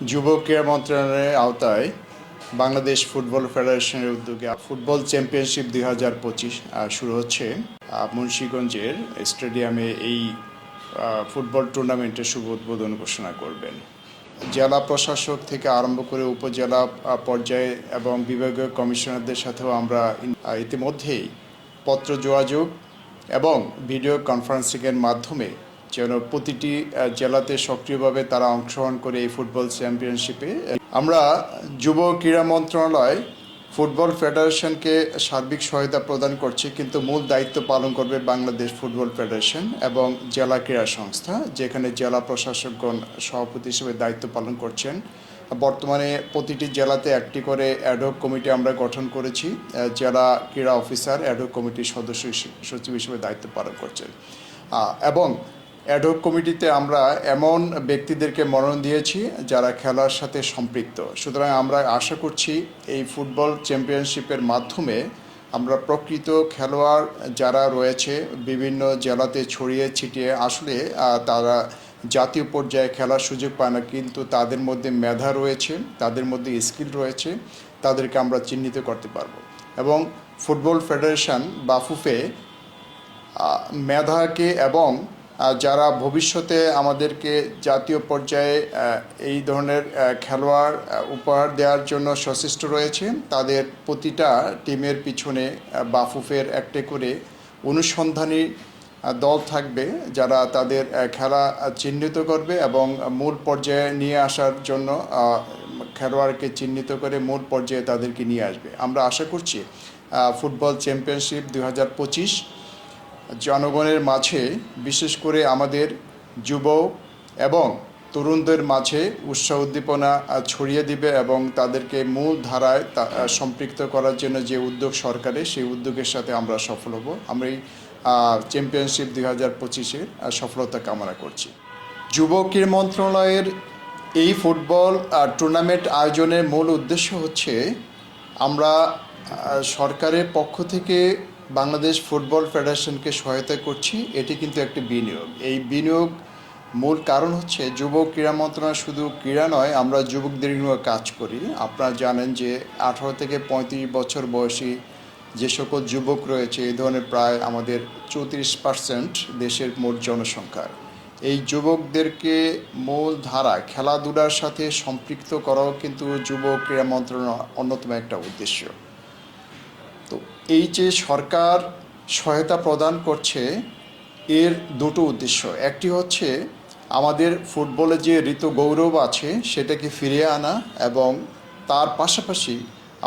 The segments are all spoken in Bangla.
যুব ক্রীড়া মন্ত্রণালয়ের আওতায় বাংলাদেশ ফুটবল ফেডারেশনের উদ্যোগে ফুটবল চ্যাম্পিয়নশিপ দুই হাজার পঁচিশ শুরু হচ্ছে। মুন্সীগঞ্জের স্টেডিয়ামে এই ফুটবল টুর্নামেন্টের শুভ উদ্বোধন ঘোষণা করবেন। জেলা প্রশাসক থেকে আরম্ভ করে উপজেলা পর্যায়ে এবং বিভাগীয় কমিশনারদের সাথেও আমরা ইতিমধ্যেই পত্র যোগাযোগ এবং ভিডিও কনফারেন্সিংয়ের মাধ্যমে যেন প্রতিটি জেলাতে সক্রিয়ভাবে তারা অংশগ্রহণ করে এই ফুটবল চ্যাম্পিয়নশিপে। আমরা যুব ক্রীড়া মন্ত্রণালয় ফুটবল ফেডারেশনকে সার্বিক সহায়তা প্রদান করছে, কিন্তু মূল দায়িত্ব পালন করবে বাংলাদেশ ফুটবল ফেডারেশন এবং জেলা ক্রীড়া সংস্থা, যেখানে জেলা প্রশাসকগণ সভাপতি হিসেবে দায়িত্ব পালন করছেন। বর্তমানে প্রতিটি জেলাতে একটি করে অ্যাডহক কমিটি আমরা গঠন করেছি জেলা ক্রীড়া অফিসার অ্যাডহক কমিটির সদস্য সচিব হিসেবে দায়িত্ব পালন করছেন। এবং অ্যাডহক কমিটিতে আমরা এমন ব্যক্তিদেরকে মনোনয়ন দিয়েছি যারা খেলার সাথে সম্পৃক্ত। সুতরাং আমরা আশা করছি এই ফুটবল চ্যাম্পিয়নশিপের মাধ্যমে আমরা প্রকৃত খেলোয়াড় যারা রয়েছে বিভিন্ন জেলাতে ছড়িয়ে ছিটিয়ে আসলে তারা জাতীয় পর্যায়ে খেলার সুযোগ পায় না, কিন্তু তাদের মধ্যে মেধা রয়েছে, তাদের মধ্যে স্কিল রয়েছে, তাদেরকে আমরা চিহ্নিত করতে পারব। এবং ফুটবল ফেডারেশন বা ফুফে মেধাকে এবং যারা ভবিষ্যতে আমাদেরকে জাতীয় পর্যায়ে এই ধরনের খেলোয়াড় উপহার দেওয়ার জন্য সচেষ্ট রয়েছে, তাদের প্রতিটা টিমের পিছনে বাফুফের একটি করে অনুসন্ধানী দল থাকবে যারা তাদের খেলা চিহ্নিত করবে এবং মূল পর্যায়ে নিয়ে আসার জন্য খেলোয়াড়কে চিহ্নিত করে মূল পর্যায়ে তাদেরকে নিয়ে আসবে। আমরা আশা করছি ফুটবল চ্যাম্পিয়নশিপ দু হাজার পঁচিশ জনগণের মাঝে, বিশেষ করে আমাদের যুব এবং তরুণদের মাঝে উৎসাহ উদ্দীপনা ছড়িয়ে দিবে এবং তাদেরকে মূল ধারায় সম্পৃক্ত করার জন্য যে উদ্যোগ সরকারের, সেই উদ্যোগের সাথে আমরা সফল হব। আমরা এই চ্যাম্পিয়নশিপ দুই হাজার পঁচিশের সফলতা কামনা করছি। যুব ক্রীড়া মন্ত্রণালয়ের এই ফুটবল টুর্নামেন্ট আয়োজনের মূল উদ্দেশ্য হচ্ছে, আমরা সরকারের পক্ষ থেকে বাংলাদেশ ফুটবল ফেডারেশনকে সহায়তা করছি, এটি কিন্তু একটি বিনিয়োগ। এই বিনিয়োগ মূল কারণ হচ্ছে যুব ক্রীড়া মন্ত্রণালয় শুধু ক্রীড়া নয়, আমরা যুবকদের নিয়ে কাজ করি। আপনারা জানেন যে আঠারো থেকে পঁয়ত্রিশ বছর বয়সী যে সকল যুবক রয়েছে, এই ধরনের প্রায় আমাদের চৌত্রিশ পার্সেন্ট দেশের মোট জনসংখ্যার। এই যুবকদেরকে মূল ধারা খেলাধুলার সাথে সম্পৃক্ত করাও কিন্তু যুব ক্রীড়া মন্ত্রণালয়ের অন্যতম একটা উদ্দেশ্য। তো এই যে সরকার সহায়তা প্রদান করছে, এর দুটো উদ্দেশ্য। একটি হচ্ছে, আমাদের ফুটবলে যে ঋতু গৌরব আছে, সেটাকে ফিরিয়ে আনা এবং তার পাশাপাশি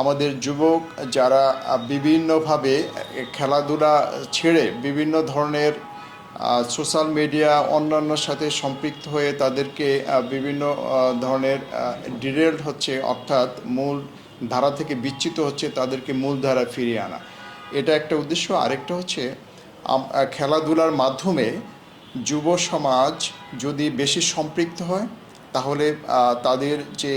আমাদের যুবক যারা বিভিন্নভাবে খেলাধুলা ছেড়ে বিভিন্ন ধরনের সোশ্যাল মিডিয়া অন্যান্য সাথে সম্পৃক্ত হয়ে তাদেরকে বিভিন্ন ধরনের ডিরেল হচ্ছে অর্থাৎ মূল ধারা থেকে বিচ্যুত হচ্ছে তাদেরকে মূল ধারা ফিরিয়ে আনা। এটা একটা উদ্দেশ্য। আরেকটা হচ্ছে খেলাধুলার মাধ্যমে যুব সমাজ যদি বেশি সম্পৃক্ত হয়, তাহলে তাদের যে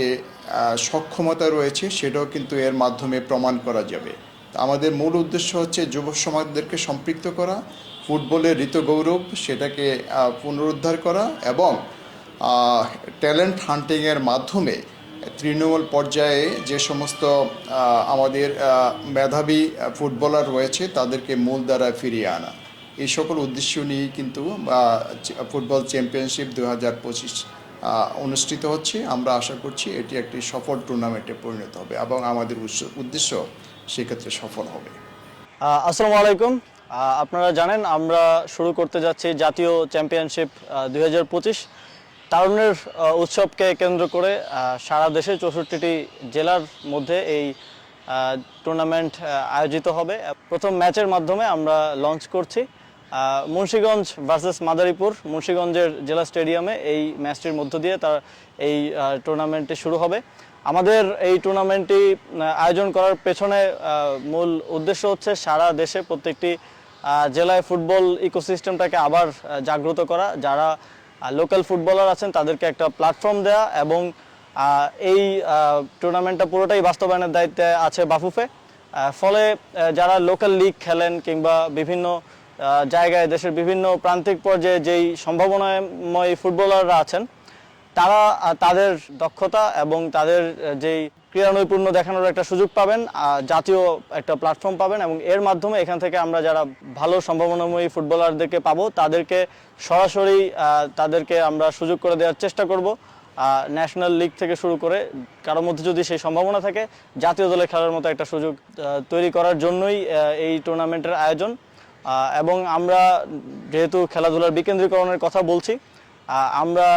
সক্ষমতা রয়েছে, সেটাও কিন্তু এর মাধ্যমে প্রমাণ করা যাবে। আমাদের মূল উদ্দেশ্য হচ্ছে যুব সমাজদেরকে সম্পৃক্ত করা, ফুটবলের ঋত গৌরব, সেটাকে পুনরুদ্ধার করা এবং ট্যালেন্ট হান্টিংয়ের মাধ্যমে তৃণমূল পর্যায়ে যে সমস্ত আমাদের মেধাবী ফুটবলার রয়েছে, তাদেরকে মূল দ্বারা ফিরিয়ে আনা। এই সকল উদ্দেশ্য নিয়েই কিন্তু ফুটবল চ্যাম্পিয়নশিপ দু হাজার পঁচিশ অনুষ্ঠিত হচ্ছে। আমরা আশা করছি এটি একটি সফল টুর্নামেন্টে পরিণত হবে এবং আমাদের উদ্দেশ্য সেক্ষেত্রে সফল হবে। আসসালামু আলাইকুম। আপনারা জানেন, আমরা শুরু করতে যাচ্ছি জাতীয় চ্যাম্পিয়নশিপ দুই হাজার পঁচিশ। তারুণের উৎসবকে কেন্দ্র করে সারা দেশে চৌষট্টিটি জেলার মধ্যে এই টুর্নামেন্ট আয়োজিত হবে। প্রথম ম্যাচের মাধ্যমে আমরা লঞ্চ করছি মুন্সীগঞ্জ ভার্সেস মাদারীপুর। মুন্সিগঞ্জের জেলা স্টেডিয়ামে এই ম্যাচটির মধ্য দিয়ে তার এই টুর্নামেন্টটি শুরু হবে। আমাদের এই টুর্নামেন্টটি আয়োজন করার পেছনে মূল উদ্দেশ্য হচ্ছে সারা দেশে প্রত্যেকটি জেলায় ফুটবল ইকোসিস্টেমটাকে আবার জাগ্রত করা। যারা লোকাল ফুটবলার আছেন, তাদেরকে একটা প্ল্যাটফর্ম দেওয়া এবং এই টুর্নামেন্টটা পুরোটাই বাস্তবায়নের দায়িত্বে আছে বাফুফে। ফলে যারা লোকাল লিগ খেলেন কিংবা বিভিন্ন জায়গায় দেশের বিভিন্ন প্রান্তিক পর্যায়ে যেই সম্ভাবনাময় ফুটবলাররা আছেন, তারা তাদের দক্ষতা এবং তাদের যেই ক্রীড়া নৈপুণ্য দেখানোর একটা সুযোগ পাবেন জাতীয় একটা প্ল্যাটফর্ম পাবেন এবং এর মাধ্যমে এখান থেকে আমরা যারা ভালো সম্ভাবনাময়ী ফুটবলারদেরকে পাবো, তাদেরকে সরাসরি তাদেরকে আমরা সুযোগ করে দেওয়ার চেষ্টা করব ন্যাশনাল লিগ থেকে শুরু করে কারোর মধ্যে যদি সেই সম্ভাবনা থাকে, জাতীয় দলে খেলার মতো একটা সুযোগ তৈরি করার জন্যই এই টুর্নামেন্টের আয়োজন। এবং আমরা যেহেতু খেলাধুলার বিকেন্দ্রীকরণের কথা বলছি আমরা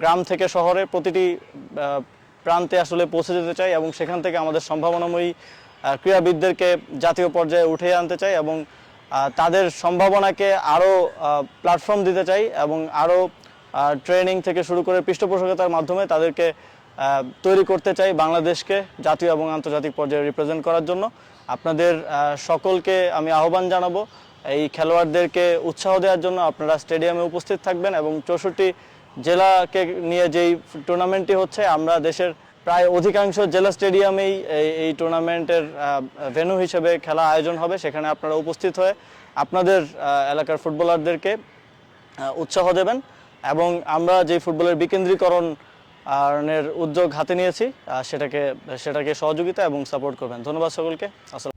গ্রাম থেকে শহরে প্রতিটি প্রান্তে আসলে পৌঁছে যেতে চাই এবং সেখান থেকে আমাদের সম্ভাবনাময়ী ক্রীড়াবিদদেরকে জাতীয় পর্যায়ে উঠে আনতে চাই এবং তাদের সম্ভাবনাকে আরও প্ল্যাটফর্ম দিতে চাই এবং আরও ট্রেনিং থেকে শুরু করে পৃষ্ঠপোষকতার মাধ্যমে তাদেরকে তৈরি করতে চাই বাংলাদেশকে জাতীয় এবং আন্তর্জাতিক পর্যায়ে রিপ্রেজেন্ট করার জন্য। আপনাদের সকলকে আমি আহ্বান জানাব এই খেলোয়াড়দেরকে উৎসাহ দেওয়ার জন্য আপনারা স্টেডিয়ামে উপস্থিত থাকবেন এবং চৌষট্টি জেলাকে নিয়ে যেই টুর্নামেন্টটি হচ্ছে, আমরা দেশের প্রায় অধিকাংশ জেলা স্টেডিয়ামেই এই টুর্নামেন্টের ভেন্যু হিসেবে খেলা আয়োজন হবে। সেখানে আপনারা উপস্থিত হয়ে আপনাদের এলাকার ফুটবলারদেরকে উৎসাহ দেবেন এবং আমরা যে ফুটবলের বিকেন্দ্রীকরণ এর উদ্যোগ হাতে নিয়েছি সেটাকে সেটাকে সহযোগিতা এবং সাপোর্ট করবেন। ধন্যবাদ সকলকে। আসসালাম